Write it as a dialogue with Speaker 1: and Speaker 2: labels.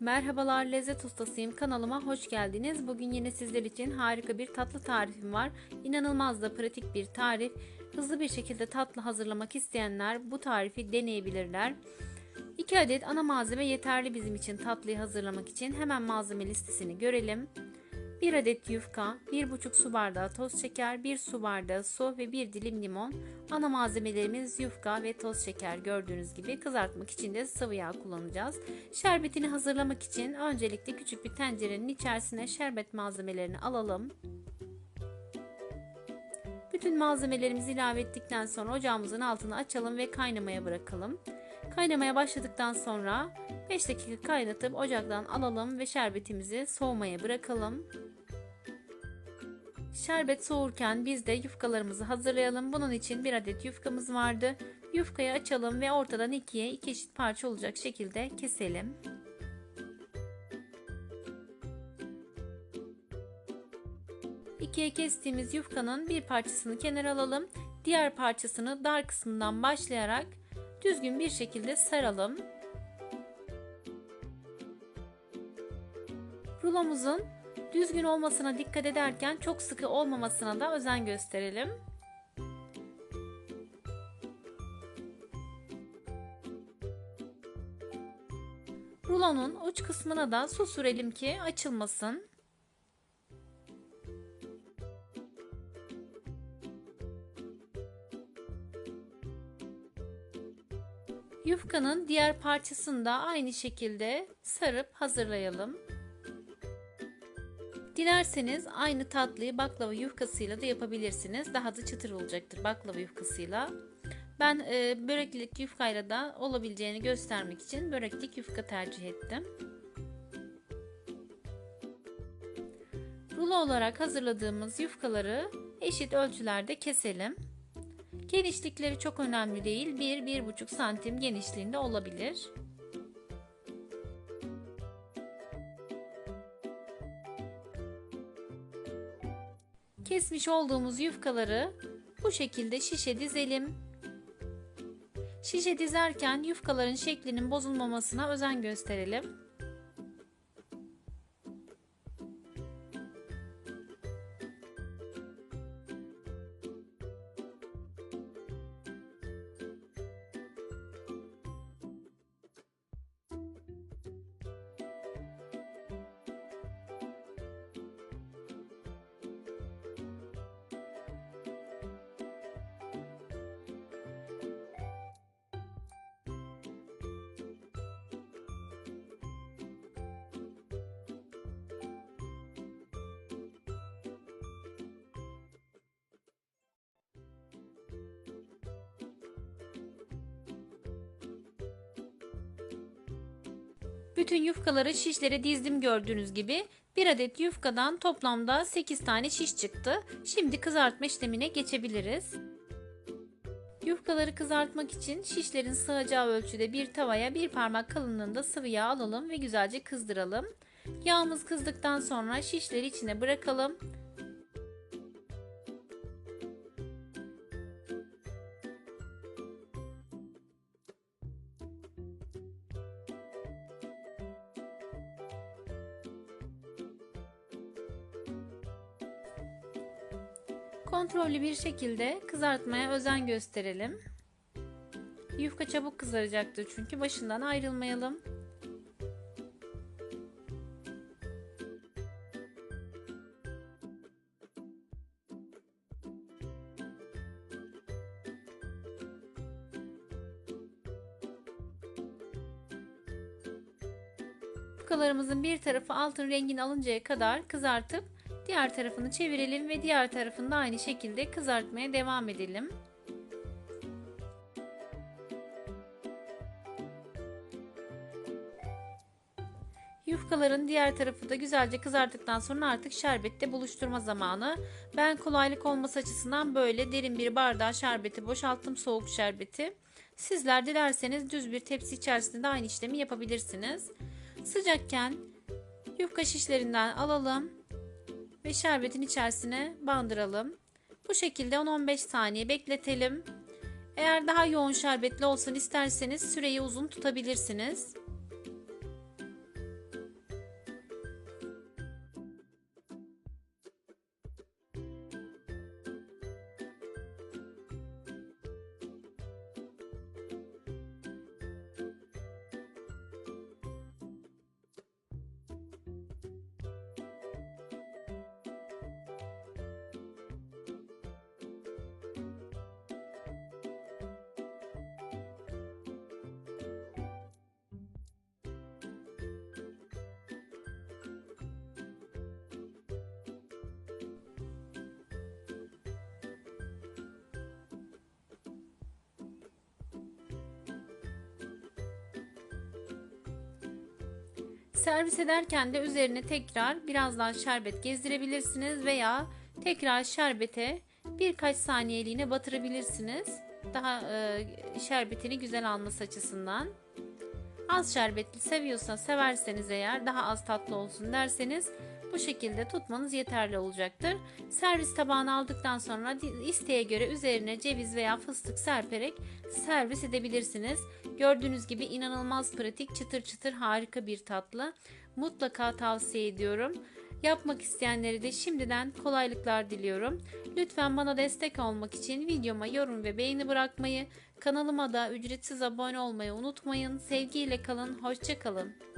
Speaker 1: Merhabalar lezzet ustasıyım kanalıma hoş geldiniz. Bugün yine sizler için harika bir tatlı tarifim var. İnanılmaz da pratik bir tarif. Hızlı bir şekilde tatlı hazırlamak isteyenler bu tarifi deneyebilirler. 2 adet ana malzeme yeterli bizim için tatlıyı hazırlamak için. Hemen malzeme listesini görelim. 1 adet yufka, 1,5 su bardağı toz şeker, 1 su bardağı su ve 1 dilim limon. Ana malzemelerimiz yufka ve toz şeker gördüğünüz gibi kızartmak için de sıvı yağ kullanacağız. Şerbetini hazırlamak için öncelikle küçük bir tencerenin içerisine şerbet malzemelerini alalım. Bütün malzemelerimizi ilave ettikten sonra ocağımızın altını açalım ve kaynamaya bırakalım. Kaynamaya başladıktan sonra 5 dakika kaynatıp ocaktan alalım ve şerbetimizi soğumaya bırakalım. Şerbet soğurken biz de yufkalarımızı hazırlayalım. Bunun için bir adet yufkamız vardı. Yufkayı açalım ve ortadan ikiye iki eşit parça olacak şekilde keselim. İkiye kestiğimiz yufkanın bir parçasını kenara alalım. Diğer parçasını dar kısmından başlayarak düzgün bir şekilde saralım. Rulomuzun düzgün olmasına dikkat ederken çok sıkı olmamasına da özen gösterelim. Rulonun uç kısmına da su sürelim ki açılmasın. Yufkanın diğer parçasını da aynı şekilde sarıp hazırlayalım. Dilerseniz aynı tatlıyı baklava yufkasıyla da yapabilirsiniz. Daha da çıtır olacaktır baklava yufkasıyla. Ben e, böreklik yufkayla da olabileceğini göstermek için böreklik yufka tercih ettim. Rulo olarak hazırladığımız yufkaları eşit ölçülerde keselim. Genişlikleri çok önemli değil. 1-1,5 santim genişliğinde olabilir. Kesmiş olduğumuz yufkaları bu şekilde şişe dizelim. Şişe dizerken yufkaların şeklinin bozulmamasına özen gösterelim. Bütün yufkaları şişlere dizdim gördüğünüz gibi. Bir adet yufkadan toplamda 8 tane şiş çıktı. Şimdi kızartma işlemine geçebiliriz. Yufkaları kızartmak için şişlerin sığacağı ölçüde bir tavaya bir parmak kalınlığında sıvı yağ alalım ve güzelce kızdıralım. Yağımız kızdıktan sonra şişleri içine bırakalım. Kontrollü bir şekilde kızartmaya özen gösterelim. Yufka çabuk kızaracaktır çünkü başından ayrılmayalım. Yufkalarımızın bir tarafı altın rengini alıncaya kadar kızartıp Diğer tarafını çevirelim ve diğer tarafını da aynı şekilde kızartmaya devam edelim. Yufkaların diğer tarafı da güzelce kızarttıktan sonra artık şerbette buluşturma zamanı. Ben kolaylık olması açısından böyle derin bir bardağa şerbeti boşalttım soğuk şerbeti. Sizler dilerseniz düz bir tepsi içerisinde de aynı işlemi yapabilirsiniz. Sıcakken yufka şişlerinden alalım ve şerbetin içerisine bandıralım. Bu şekilde 10-15 saniye bekletelim. Eğer daha yoğun şerbetli olsun isterseniz süreyi uzun tutabilirsiniz. Servis ederken de üzerine tekrar biraz daha şerbet gezdirebilirsiniz veya tekrar şerbete birkaç saniyeliğine batırabilirsiniz. Daha e, şerbetini güzel alması açısından. Az şerbetli seviyorsa severseniz eğer daha az tatlı olsun derseniz bu şekilde tutmanız yeterli olacaktır. Servis tabağına aldıktan sonra isteğe göre üzerine ceviz veya fıstık serperek servis edebilirsiniz. Gördüğünüz gibi inanılmaz pratik, çıtır çıtır harika bir tatlı. Mutlaka tavsiye ediyorum. Yapmak isteyenlere de şimdiden kolaylıklar diliyorum. Lütfen bana destek olmak için videoma yorum ve beğeni bırakmayı, kanalıma da ücretsiz abone olmayı unutmayın. Sevgiyle kalın, hoşça kalın.